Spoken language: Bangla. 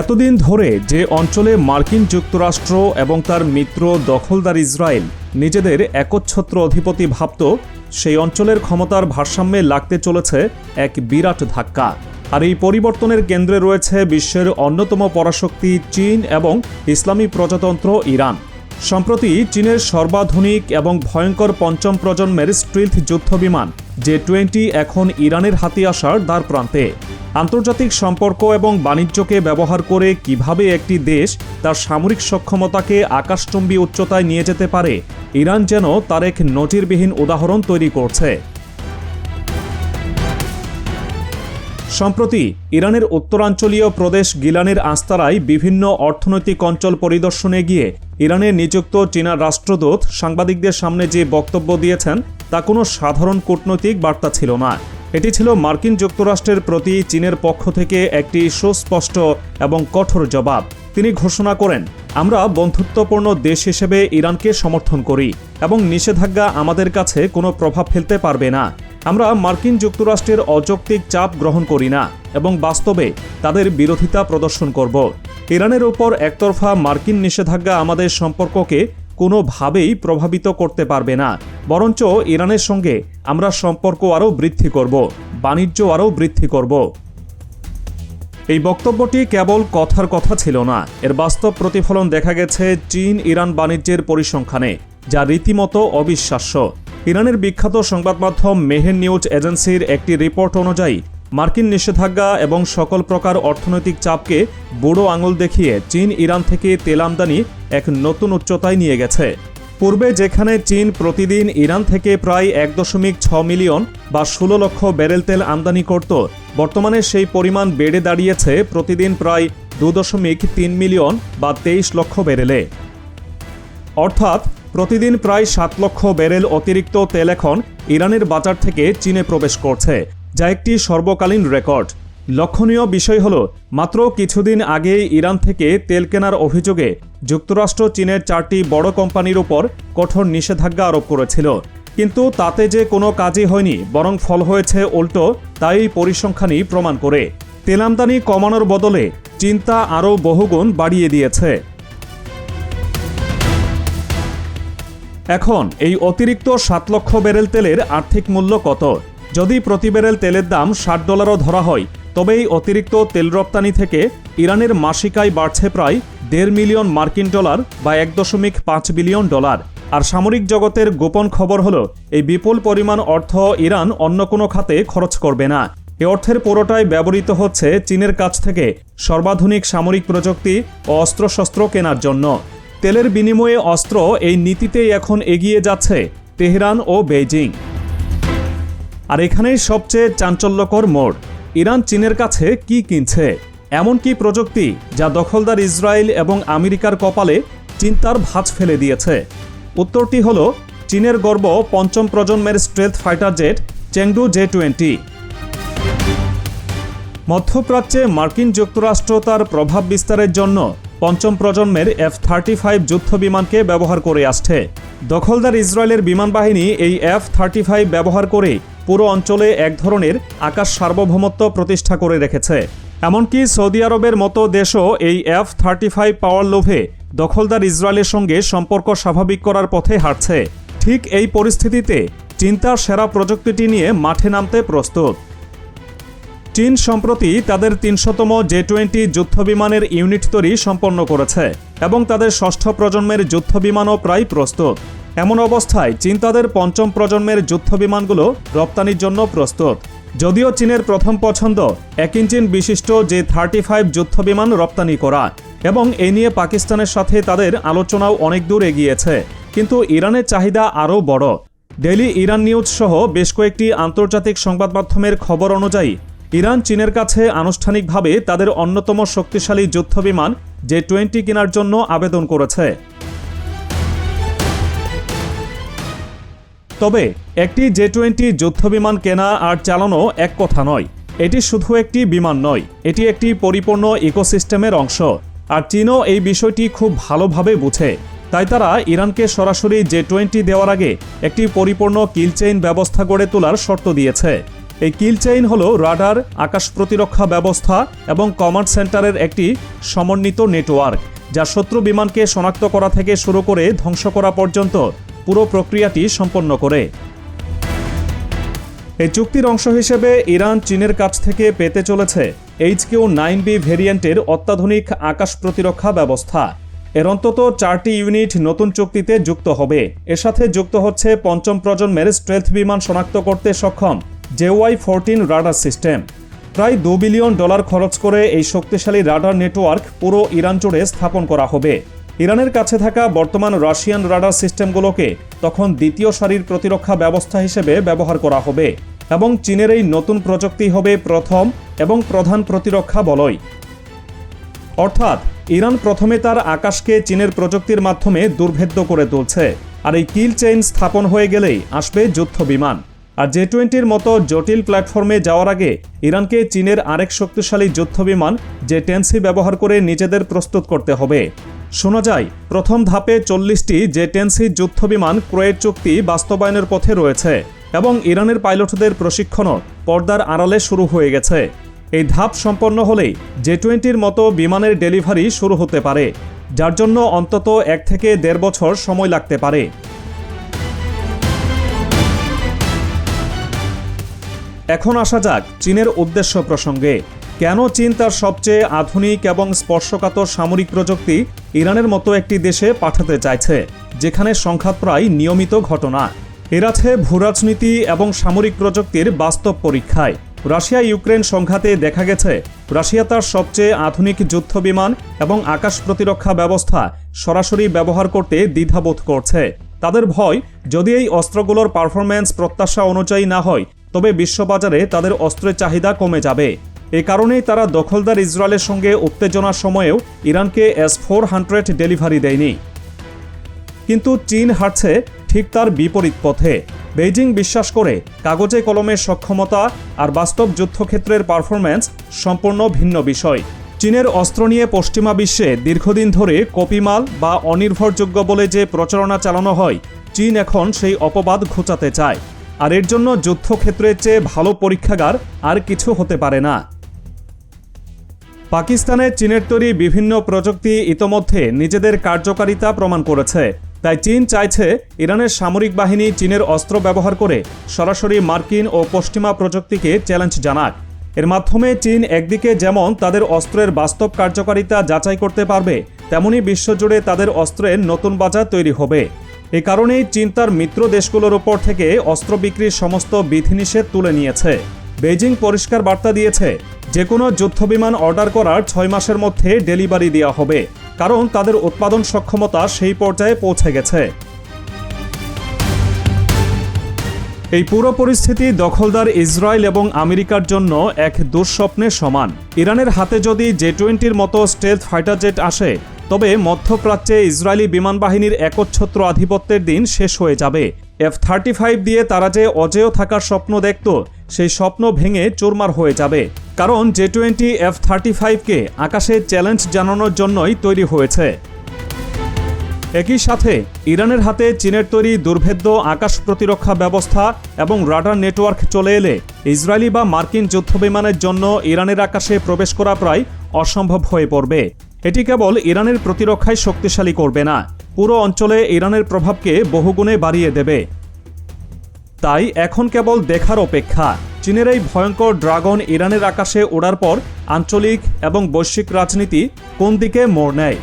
এতদিন ধরে যে অঞ্চলে মার্কিন যুক্তরাষ্ট্র এবং তার মিত্র দখলদার ইসরায়েল নিজেদের একচ্ছত্র অধিপতি ভাবত, সেই অঞ্চলের ক্ষমতার ভারসাম্যে লাগতে চলেছে এক বিরাট ধাক্কা। আর এই পরিবর্তনের কেন্দ্রে রয়েছে বিশ্বের অন্যতম পরাশক্তি চীন এবং ইসলামী প্রজাতন্ত্র ইরান। সম্প্রতি চীনের সর্বাধুনিক এবং ভয়ঙ্কর পঞ্চম প্রজন্মের স্ট্রিলথ যুদ্ধবিমান জে টোয়েন্টি এখন ইরানের হাতে আসার দ্বার প্রান্তে। আন্তর্জাতিক সম্পর্ক এবং বাণিজ্যকে ব্যবহার করে কীভাবে একটি দেশ তার সামরিক সক্ষমতাকে আকাশচুম্বী উচ্চতায় নিয়ে যেতে পারে, ইরান যেন তার এক নজিরবিহীন উদাহরণ তৈরি করছে। সম্প্রতি ইরানের উত্তরাঞ্চলীয় প্রদেশ গিলানের আস্তারায় বিভিন্ন অর্থনৈতিক অঞ্চল পরিদর্শনে গিয়ে ইরানে নিযুক্ত চীনা রাষ্ট্রদূত সাংবাদিকদের সামনে যে বক্তব্য দিয়েছেন, তা কোনো সাধারণ কূটনৈতিক বার্তা ছিল না। এটি ছিল মার্কিন যুক্তরাষ্ট্রের প্রতি চীনের পক্ষ থেকে একটি সুস্পষ্ট এবং কঠোর জবাব। তিনি ঘোষণা করেন, আমরা বন্ধুত্বপূর্ণ দেশ হিসেবে ইরানকে সমর্থন করি এবং নিষেধাজ্ঞা আমাদের কাছে কোনো প্রভাব ফেলতে পারবে না। আমরা মার্কিন যুক্তরাষ্ট্রের অযৌক্তিক চাপ গ্রহণ করি না এবং বাস্তবে তাদের বিরোধিতা প্রদর্শন করব। ইরানের উপর একতরফা মার্কিন নিষেধাজ্ঞা আমাদের সম্পর্ককে কোনোভাবেই প্রভাবিত করতে পারবে না। বরঞ্চ ইরানের সঙ্গে আমরা সম্পর্ক আরও বৃদ্ধি করব, বাণিজ্য আরও বৃদ্ধি করব। এই বক্তব্যটি কেবল কথার কথা ছিল না, এর বাস্তব প্রতিফলন দেখা গেছে চীন ইরান বাণিজ্যের পরিসংখ্যানে, যা রীতিমতো অবিশ্বাস্য। ইরানের বিখ্যাত সংবাদ মাধ্যম মেহের নিউজ এজেন্সির একটি রিপোর্ট অনুযায়ী মার্কিন নিষেধাজ্ঞা এবং সকল প্রকার অর্থনৈতিক চাপকে বুড়ো আঙুল দেখিয়ে চীন ইরান থেকে তেল আমদানি এক নতুন উচ্চতায় নিয়ে গেছে। পূর্বে যেখানে চীন প্রতিদিন ইরান থেকে প্রায় এক দশমিক ছ মিলিয়ন বা ষোলো লক্ষ ব্যারেল তেল আমদানি করত, বর্তমানে সেই পরিমাণ বেড়ে দাঁড়িয়েছে প্রতিদিন প্রায় দু দশমিক তিন মিলিয়ন বা তেইশ লক্ষ ব্যারেলে। অর্থাৎ প্রতিদিন প্রায় সাত লক্ষ ব্যারেল অতিরিক্ত তেল এখন ইরানের বাজার থেকে চীনে প্রবেশ করছে। যা একটি সর্বকালীন রেকর্ড। লক্ষণীয় বিষয় হল, মাত্র কিছুদিন আগে ইরান থেকে তেল কেনার অভিযোগে যুক্তরাষ্ট্র চীনের চারটি বড় কোম্পানির উপর কঠোর নিষেধাজ্ঞা আরোপ করেছিল। কিন্তু তাতে যে কোনো কাজই হয়নি, বরং ফল হয়েছে উল্টো, তাই পরিসংখ্যানই প্রমাণ করে। তেল আমদানি কমানোর বদলে চিন্তা আরও বহুগুণ বাড়িয়ে দিয়েছে। এখন, এই অতিরিক্ত সাত লক্ষ ব্যারেল তেলের আর্থিক মূল্য কত? যদি প্রতি ব্যারেল তেলের দাম ষাট ডলারও ধরা হয় তবে এই অতিরিক্ত তেল রপ্তানি থেকে ইরানের মাসিক আয় বাড়ছে প্রায় দেড় মিলিয়ন মার্কিন ডলার বা এক দশমিক পাঁচ বিলিয়ন ডলার। আর সামরিক জগতের গোপন খবর হল, এই বিপুল পরিমাণ অর্থ ইরান অন্য কোনো খাতে খরচ করবে না। এ অর্থের পুরোটাই ব্যবহৃত হচ্ছে চীনের কাছ থেকে সর্বাধুনিক সামরিক প্রযুক্তি ও অস্ত্রশস্ত্র কেনার জন্য। তেলের বিনিময়ে অস্ত্র এই নীতিতেই এখন এগিয়ে যাচ্ছে তেহরান ও বেইজিং। আর এখানেই সবচেয়ে চাঞ্চল্যকর মোড়। ইরান চীনের কাছে কি কিনছে? এমন কি প্রযুক্তি যা দখলদার ইসরায়েল এবং আমেরিকার কপালে চিন্তার ভাঁজ ফেলে দিয়েছে? উত্তরটি হল, চীনের গর্ব পঞ্চম প্রজন্মের stealth fighter jet Chengdu J twenty মধ্যপ্রাচ্যে মার্কিন যুক্তরাষ্ট্র তার প্রভাব বিস্তারের জন্য পঞ্চম প্রজন্মের এফ থার্টি ফাইভ যুদ্ধ বিমানকে ব্যবহার করে আসছে। দখলদার ইসরায়েলের বিমান বাহিনী এই এফ থার্টি ফাইভ ব্যবহার করে পুরো অঞ্চলে এক ধরনের আকাশ সার্বভৌমত্ব প্রতিষ্ঠা করে রেখেছে। এমনকি সৌদি আরবের মতো দেশও এই এফ থার্টি ফাইভ পাওয়ার লোভে দখলদার ইসরায়েলের সঙ্গে সম্পর্ক স্বাভাবিক করার পথে হাঁটছে। ঠিক এই পরিস্থিতিতে চিন্তার সেরা প্রযুক্তিটি নিয়ে মাঠে নামতে প্রস্তুত। চীন সম্প্রতি তাদের তিনশতম জে টোয়েন্টি যুদ্ধবিমানের ইউনিট তৈরি সম্পন্ন করেছে এবং তাদের ষষ্ঠ প্রজন্মের যুদ্ধবিমানও প্রায় প্রস্তুত। এমন অবস্থায় চীন তাদের পঞ্চম প্রজন্মের যুদ্ধবিমানগুলো রপ্তানির জন্য প্রস্তুত। যদিও চীনের প্রথম পছন্দ এক ইঞ্চিন বিশিষ্ট যে থার্টি ফাইভ যুদ্ধবিমান রপ্তানি করা এবং এ নিয়ে পাকিস্তানের সাথে তাদের আলোচনাও অনেক দূর এগিয়েছে। কিন্তু ইরানের চাহিদা আরও বড়। ডেলি ইরান নিউজ সহ বেশ কয়েকটি আন্তর্জাতিক সংবাদ মাধ্যমের খবর অনুযায়ী ইরান চীনের কাছে আনুষ্ঠানিকভাবে তাদের অন্যতম শক্তিশালী যুদ্ধবিমান জে টোয়েন্টি কেনার জন্য আবেদন করেছে। তবে একটি জে টোয়েন্টি যুদ্ধবিমান কেনা আর চালানো এক কথা নয়। এটি শুধু একটি বিমান নয়, এটি একটি পরিপূর্ণ ইকোসিস্টেমের অংশ, আর চীনও এই বিষয়টি খুব ভালোভাবে বুঝে। তাই তারা ইরানকে সরাসরি জে টোয়েন্টি দেওয়ার আগে একটি পরিপূর্ণ কিলচেইন ব্যবস্থা গড়ে তোলার শর্ত দিয়েছে। এই কিল চেইন হল রাডার, আকাশ প্রতিরক্ষা ব্যবস্থা এবং কমান্ড সেন্টারের একটি সমন্বিত নেটওয়ার্ক, যা শত্রু বিমানকে শনাক্ত করা থেকে শুরু করে ধ্বংস করা পর্যন্ত পুরো প্রক্রিয়াটি সম্পন্ন করে। এই চুক্তির অংশ হিসেবে ইরান চীনের কাছ থেকে পেতে চলেছে এইচ কিউ নাইন বি ভেরিয়েন্টের অত্যাধুনিক আকাশ প্রতিরক্ষা ব্যবস্থা। এর অন্তত চারটি ইউনিট নতুন চুক্তিতে যুক্ত হবে। এর সাথে যুক্ত হচ্ছে পঞ্চম প্রজন্মের স্ট্রেলথ বিমান শনাক্ত করতে সক্ষম। JY fourteen radar system. প্রায় দু বিলিয়ন ডলার খরচ করে এই শক্তিশালী রাডার নেটওয়ার্ক পুরো ইরান জুড়ে স্থাপন করা হবে। ইরানের কাছে থাকা বর্তমান রাশিয়ান রাডার সিস্টেমগুলোকে তখন দ্বিতীয় সারির প্রতিরক্ষা ব্যবস্থা হিসেবে ব্যবহার করা হবে এবং চীনের এই নতুন প্রযুক্তি হবে প্রথম এবং প্রধান প্রতিরক্ষা বলয়। অর্থাৎ, ইরান প্রথমে তার আকাশকে চীনের প্রযুক্তির মাধ্যমে দুর্ভেদ্য করে তুলছে, আর এই কিল চেইন স্থাপন হয়ে গেলেই আসবে যুদ্ধ বিমান আর জে টোয়েন্টির মতো জটিল প্ল্যাটফর্মে যাওয়ার আগে ইরানকে চীনের আরেক শক্তিশালী যুদ্ধ বিমান জে টেনসি ব্যবহার করে নিজেদের প্রস্তুত করতে হবে। শোনা যায়, প্রথম ধাপে চল্লিশটি জে টেনসি যুদ্ধ বিমান ক্রয়ের চুক্তি বাস্তবায়নের পথে রয়েছে এবং ইরানের পাইলটদের প্রশিক্ষণও পর্দার আড়ালে শুরু হয়ে গেছে। এই ধাপ সম্পন্ন হলেই জে টোয়েন্টির মতো বিমানের ডেলিভারি শুরু হতে পারে, যার জন্য অন্তত এক থেকে দেড় বছর সময় লাগতে পারে। এখন আসা যাক চীনের উদ্দেশ্য প্রসঙ্গে। কেন চীন তার সবচেয়ে আধুনিক এবং স্পর্শকাতর সামরিক প্রযুক্তি ইরানের মতো একটি দেশে পাঠাতে চাইছে, যেখানে সংঘাত প্রায় নিয়মিত ঘটনা? এর আছে ভূরাজনীতি এবং সামরিক প্রযুক্তির বাস্তব পরীক্ষায়। রাশিয়া ইউক্রেন সংঘাতে দেখা গেছে, রাশিয়া তার সবচেয়ে আধুনিক যুদ্ধ বিমান এবং আকাশ প্রতিরক্ষা ব্যবস্থা সরাসরি ব্যবহার করতে দ্বিধাবোধ করছে। তাদের ভয়, যদি এই অস্ত্রগুলোর পারফরম্যান্স প্রত্যাশা অনুযায়ী না হয় তবে বিশ্ববাজারে তাদের অস্ত্রের চাহিদা কমে যাবে। এ কারণেই তারা দখলদার ইসরায়েলের সঙ্গে উত্তেজনার সময়েও ইরানকে এস ফোর হান্ড্রেড ডেলিভারি দেয়নি। কিন্তু চীন হাঁটছে ঠিক তার বিপরীত পথে। বেইজিং বিশ্বাস করে কাগজে কলমের সক্ষমতা আর বাস্তব যুদ্ধক্ষেত্রের পারফরম্যান্স সম্পূর্ণ ভিন্ন বিষয়। চীনের অস্ত্র নিয়ে পশ্চিমা বিশ্বে দীর্ঘদিন ধরে কপিমাল বা অনির্ভরযোগ্য বলে যে প্রচারণা চালানো হয়, চীন এখন সেই অপবাদ ঘোচাতে চায়। আর এর জন্য যুদ্ধক্ষেত্রের চেয়ে ভালো পরীক্ষাগার আর কিছু হতে পারে না। পাকিস্তানে চীনের তৈরি বিভিন্ন প্রযুক্তি ইতোমধ্যে নিজেদের কার্যকারিতা প্রমাণ করেছে। তাই চীন চাইছে ইরানের সামরিক বাহিনী চীনের অস্ত্র ব্যবহার করে সরাসরি মার্কিন ও পশ্চিমা প্রযুক্তিকে চ্যালেঞ্জ জানাক। এর মাধ্যমে চীন একদিকে যেমন তাদের অস্ত্রের বাস্তব কার্যকারিতা যাচাই করতে পারবে, তেমনি বিশ্বজুড়ে তাদের অস্ত্রের নতুন বাজার তৈরি হবে। এ কারণেই চীন তার মিত্র দেশগুলোর ওপর থেকে অস্ত্র বিক্রির সমস্ত বিধিনিষেধ তুলে নিয়েছে। বেজিং পরিষ্কার বার্তা দিয়েছে যে কোনো যুদ্ধবিমান অর্ডার করার ছয় মাসের মধ্যে ডেলিভারি দেওয়া হবে, কারণ তাদের উৎপাদন সক্ষমতা সেই পর্যায়ে পৌঁছে গেছে। এই পুরো পরিস্থিতি দখলদার ইসরায়েল এবং আমেরিকার জন্য এক দুঃস্বপ্নের সমান। ইরানের হাতে যদি জে টোয়েন্টির মতো স্টেলথ ফাইটার জেট আসে তবে মধ্যপ্রাচ্যে ইসরায়েলি বিমান বাহিনীর একচ্ছত্র আধিপত্যের দিন শেষ হয়ে যাবে। এফ থার্টি ফাইভ দিয়ে তারা যে অজেয় থাকার স্বপ্ন দেখত, সেই স্বপ্ন ভেঙে চুরমার হয়ে যাবে। কারণ জে টোয়েন্টি এফ থার্টি ফাইভকে আকাশে চ্যালেঞ্জ জানানোর জন্যই তৈরি হয়েছে। একই সাথে, ইরানের হাতে চীনের তৈরি দুর্ভেদ্য আকাশ প্রতিরক্ষা ব্যবস্থা এবং রাডার নেটওয়ার্ক চলে এলে ইসরায়েলি বা মার্কিন যুদ্ধবিমানের জন্য ইরানের আকাশে প্রবেশ করা প্রায় অসম্ভব হয়ে পড়বে। এটি কেবল ইরানের প্রতিরক্ষায় শক্তিশালী করবে না, পুরো অঞ্চলে ইরানের প্রভাবকে বহুগুণে বাড়িয়ে দেবে। তাই এখন কেবল দেখার অপেক্ষা। চীনের এই ভয়ঙ্কর ড্রাগন ইরানের আকাশে ওড়ার পর আঞ্চলিক এবং বৈশ্বিক রাজনীতি কোন দিকে মোড় নেয়?